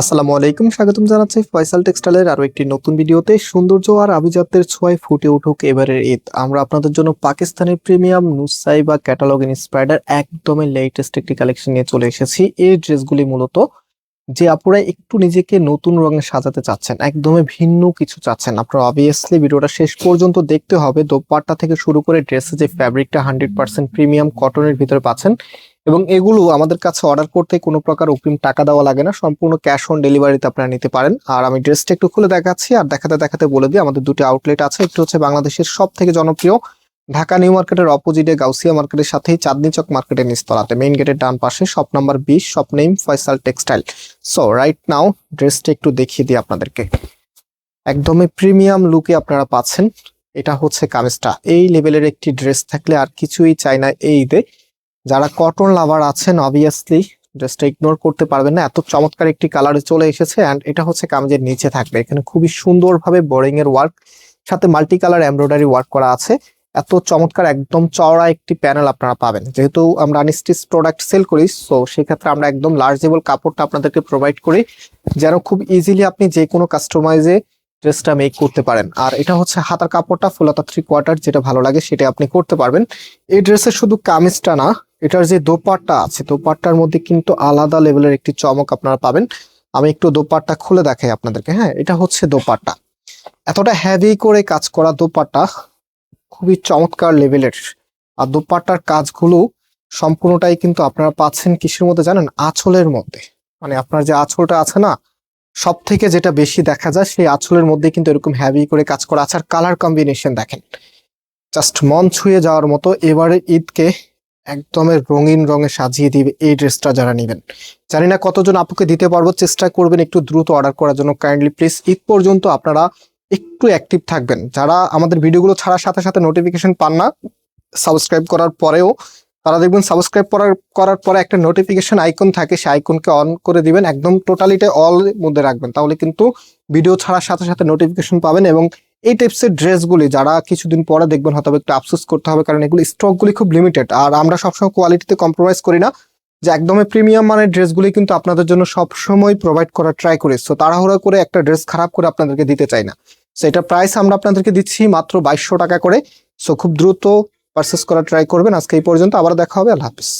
আসসালামু আলাইকুম, স্বাগতম জানাচ্ছি ফয়সাল টেক্সটাইলের আরও একটি নতুন ভিডিওতে। সৌন্দর্য আর আভিজাত্যের ছোঁয়ায় ফুটে উঠুক এবারের ঈদ। আমরা আপনাদের জন্য পাকিস্তানের প্রিমিয়াম নুসাই বা ক্যাটালগ ইন্সপায়ার্ডার একদমই লেটেস্ট একটি কালেকশন নিয়ে চলে এসেছি। এই ড্রেসগুলি মূলত যে আপুরা একটু নিজেকে নতুন রঙে সাজাতে চাচ্ছেন, একদমই ভিন্ন কিছু চাচ্ছেন। আপনারা অবভিয়াসলি ভিডিওটা শেষ পর্যন্ত দেখতে হবে। দোপাট্টা থেকে শুরু করে ড্রেসের যে ফ্যাব্রিকটা হান্ড্রেড পার্সেন্ট প্রিমিয়াম কটনের ভিতরে পাচ্ছেন এবং এগুলো আমাদের কাছে অর্ডার করতে কোনো প্রকার অগ্রিম টাকা দেওয়া লাগে না। সম্পূর্ণ ক্যাশ অন ডেলিভারিতে আপনারা নিতে পারেন। আর আমি ড্রেসটা একটু খুলে দেখাচ্ছি আর দেখাতে দেখাতে বলে দিই, আমাদের দুটি আউটলেট আছে। একটি হচ্ছে বাংলাদেশের সব থেকে জনপ্রিয় ঢাকা নিউ মার্কেটের অপোজিটে গাউসিয়া মার্কেটের সাথেই চাঁদনি চক মার্কেটের নিচতলাতে মেইন গেটের ডান পাশে শপ নাম্বার বিশ shop name Faisal textile so right now ড্রেসটা একটু দেখিয়ে দিই আপনাদেরকে। একদমই প্রিমিয়াম লুকে আপনারা পাচ্ছেন। এটা হচ্ছে কামিজটা। এই লেভেলের একটি ড্রেস থাকলে আর কিছুই চাই না এই ঈদে। যারা কটন লাভার আছেন অবভিয়াসলি ড্রেসটা ইগনোর করতে পারবেন না। এত চমৎকার একটি কালারে চলে এসেছে অ্যান্ড এটা হচ্ছে কামিজের নিচে থাকবে। এখানে খুবই সুন্দরভাবে বোরিং এর ওয়ার্ক সাথে মাল্টি কালার এমব্রয়ডারি ওয়ার্ক করা আছে। এত চমৎকার, একদম চওড়া একটি প্যানেল আপনারা পাবেন। যেহেতু আমরা আনস্টিচ প্রোডাক্ট সেল করি সো সেক্ষেত্রে আমরা একদম লার্জেবল কাপড়টা আপনাদেরকে প্রোভাইড করি, যেন খুব ইজিলি আপনি যে কোনো কাস্টমাইজে ড্রেসটা মেক করতে পারেন। আর এটা হচ্ছে হাতার কাপড়টা ফুলাতা থ্রি কোয়ার্টার যেটা ভালো লাগে সেটা আপনি করতে পারবেন। এই ড্রেসের শুধু কামিজটা না এটার যে দোপাট্টা আছে, দোপাট্টার মধ্যে কিন্তু আলাদা লেভেলের একটি চমক আপনারা পাবেন। আমি একটু দোপাট্টা খুলে দেখাই আপনাদেরকে হ্যাঁ? এটা হচ্ছে দোপাট্টা। এতটা হেভি করে কাজ করা দোপাট্টা খুবই চমৎকার লেভেলের। আর দোপাট্টার কাজগুলো সম্পূর্ণটাই কিন্তু আপনারা পাচ্ছেন কিসের মধ্যে জানেন? আঁচলের মধ্যে। মানে আপনার যে আঁচলটা আছে না সব থেকে যেটা বেশি দেখা যায়, সেই আঁচলের মধ্যে কিন্তু এরকম হ্যাভি করে কাজ করা আছে। আর কালার কম্বিনেশন দেখেন। জাস্ট মন ছুঁয়ে যাওয়ার মতো এবারে ঈদকে একদমই রঙিন রঙে সাজিয়ে দিবে এই ড্রেসটা যারা নেবেন। জানি না কতজন আপুকে দিতে পারব, চেষ্টা করবেন একটু দ্রুত অর্ডার করার জন্য। কাইন্ডলি প্লিজ ঈদ পর্যন্ত আপনারা একটু অ্যাক্টিভ থাকবেন। যারা আমাদের ভিডিওগুলো ছাড়ার সাথে সাথে নোটিফিকেশন পান না সাবস্ক্রাইব করার পরেও তারা দেখবেন সাবস্ক্রাইব করার করার পরে একটা নোটিফিকেশন আইকন থাকে, সেই আইকনকে অন করে দিবেন। একদম টোটালিটা অল মধ্যে রাখবেন। তাহলে কিন্তু ভিডিও ছাড়ার সাথে সাথে নোটিফিকেশন পাবেন এবং এই টাইপসের ড্রেসগুলি যারা কিছুদিন পরে দেখবেন হয়তো একটু আফসোস করতে হবে, কারণ এগুলো স্টকগুলি খুব লিমিটেড আর আমরা সবসময় কোয়ালিটিতে কম্প্রোমাইজ করি না, যে একদমই প্রিমিয়াম মানের ড্রেসগুলি কিন্তু আপনাদের জন্য সবসময় প্রোভাইড করার ট্রাই করি। সো তাড়াহুড়া করে একটা ড্রেস খারাপ করে আপনাদেরকে দিতে চাই না। সো এটা প্রাইস আমরা আপনাদেরকে দিচ্ছি মাত্র বাইশশো টাকা করে। সো খুব দ্রুত পারচেস করার ট্রাই করবেন। আজকে এই পর্যন্ত আবার দেখা হবে। আল্লাহ হাফিজ।